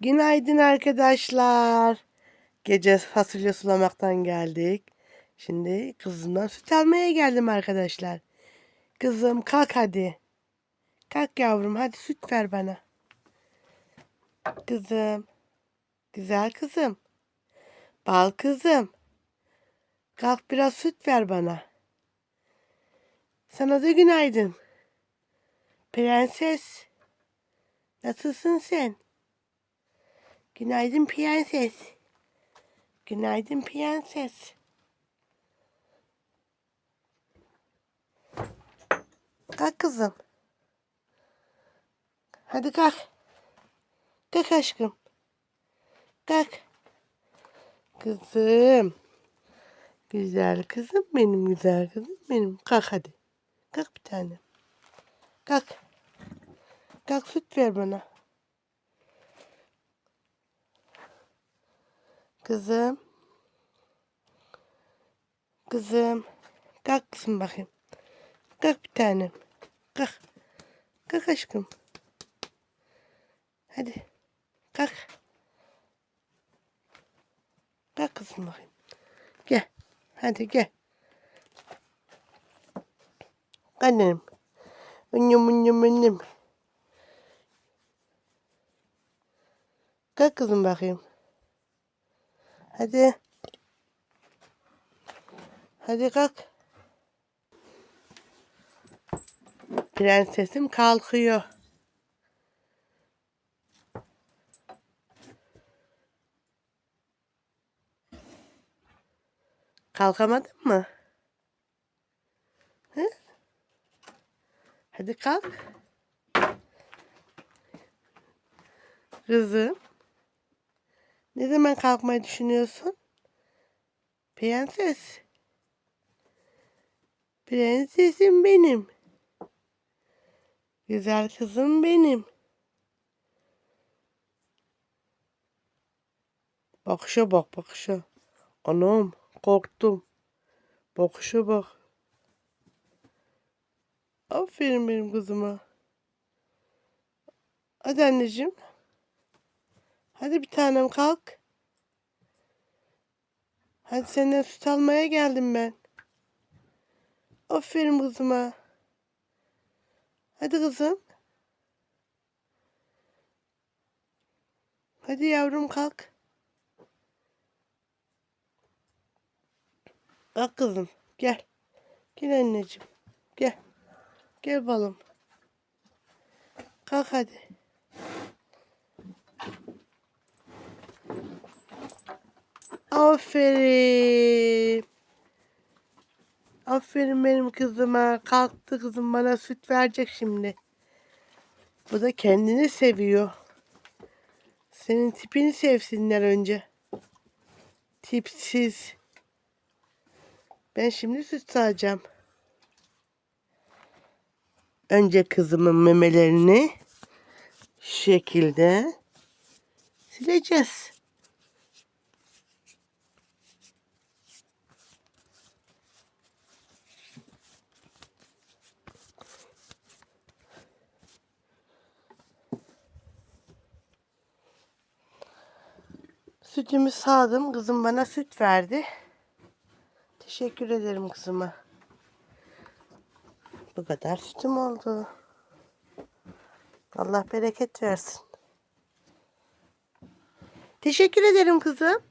Günaydın arkadaşlar. Gece fasulye sulamaktan geldik. Şimdi kızımdan süt almaya geldim arkadaşlar. Kızım kalk hadi. Kalk yavrum hadi süt ver bana. Kızım. Güzel kızım. Bal kızım. Kalk biraz süt ver bana. Sana da günaydın. Prenses. Nasılsın sen? Günaydın prenses. Günaydın prenses. Kalk kızım. Hadi kalk. Kalk aşkım. Kalk. Kızım. Güzel kızım benim güzel kızım benim. Kalk hadi. Kalk bir tane. Kalk. Kalk süt ver bana. Kızım. Kızım. Kalk kızım bakayım. Kalk bir tanem. Kalk. Kalk aşkım. Hadi. Kalk. Kalk kızım bakayım. Gel. Hadi gel. Annem. Annem annem annem. Kalk kızım bakayım. Hadi. Hadi kalk. Prensesim kalkıyor. Kalkamadın mı? Hı? Hadi kalk. Kızım. Ne zaman kalkmayı düşünüyorsun? Prenses. Prensesim benim. Güzel kızım benim. Bakışa bak bakışa. Anam korktum. Bakışa bak. Aferin benim kızıma. Hadi anneciğim. Hadi bir tanem kalk. Hadi senden süt almaya geldim ben. Aferin kızıma. Hadi kızım. Hadi yavrum kalk. Kalk kızım. Gel. Gel anneciğim. Gel. Gel balım. Kalk hadi. Aferin. Aferin benim kızıma. Kalktı kızım bana süt verecek şimdi. Bu da kendini seviyor. Senin tipini sevsinler önce. Tipsiz. Ben şimdi süt sağacağım. Önce kızımın memelerini şu şekilde sileceğiz. Sütümü sağdım. Kızım bana süt verdi. Teşekkür ederim kızıma. Bu kadar sütüm oldu. Allah bereket versin. Teşekkür ederim kızım.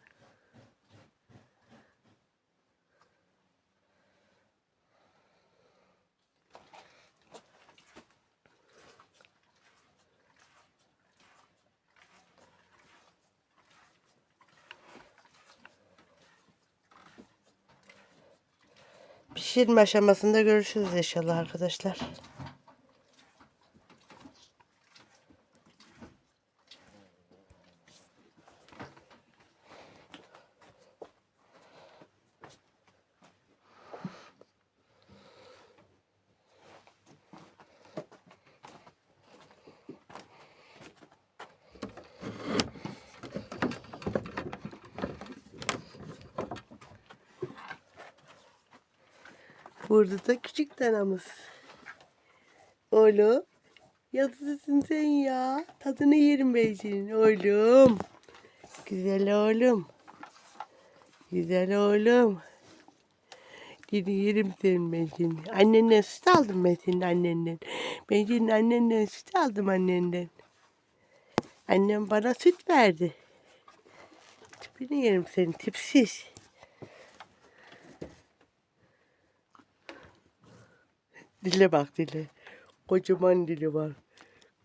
Pişirme aşamasında görüşürüz inşallah arkadaşlar. Burada da küçük danamız. Oğlum. Yazısın sen ya. Tadını yerim ben senin oğlum. Güzel oğlum. Güzel oğlum. Seni yerim senin ben seni. Annenden süt aldım ben senin annenden. Ben annenden süt aldım annenden. Annem bana süt verdi. Tipini yerim senin tipsiz. Dile bak dile. Kocaman dili var.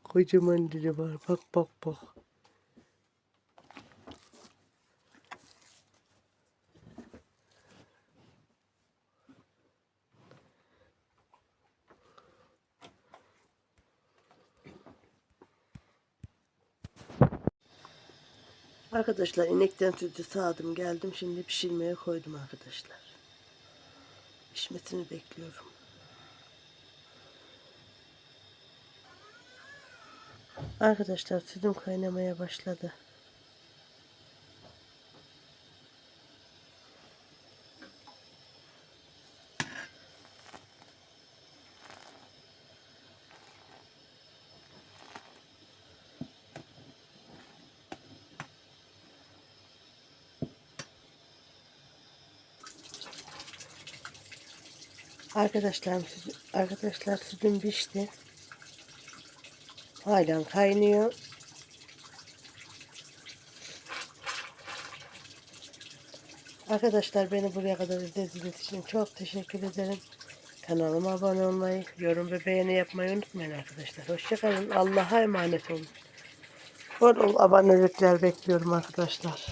Kocaman dili var. Bak bak bak. Arkadaşlar inekten sütü sağdım geldim şimdi pişirmeye koydum arkadaşlar. Pişmesini bekliyorum. Arkadaşlar sütüm kaynamaya başladı. Arkadaşlar arkadaşlar sütüm pişti. Halen kaynıyor. Arkadaşlar beni buraya kadar izlediğiniz için çok teşekkür ederim. Kanalıma abone olmayı, yorum ve beğeni yapmayı unutmayın arkadaşlar. Hoşçakalın. Allah'a emanet olun. Bol bol abonelikler bekliyorum arkadaşlar.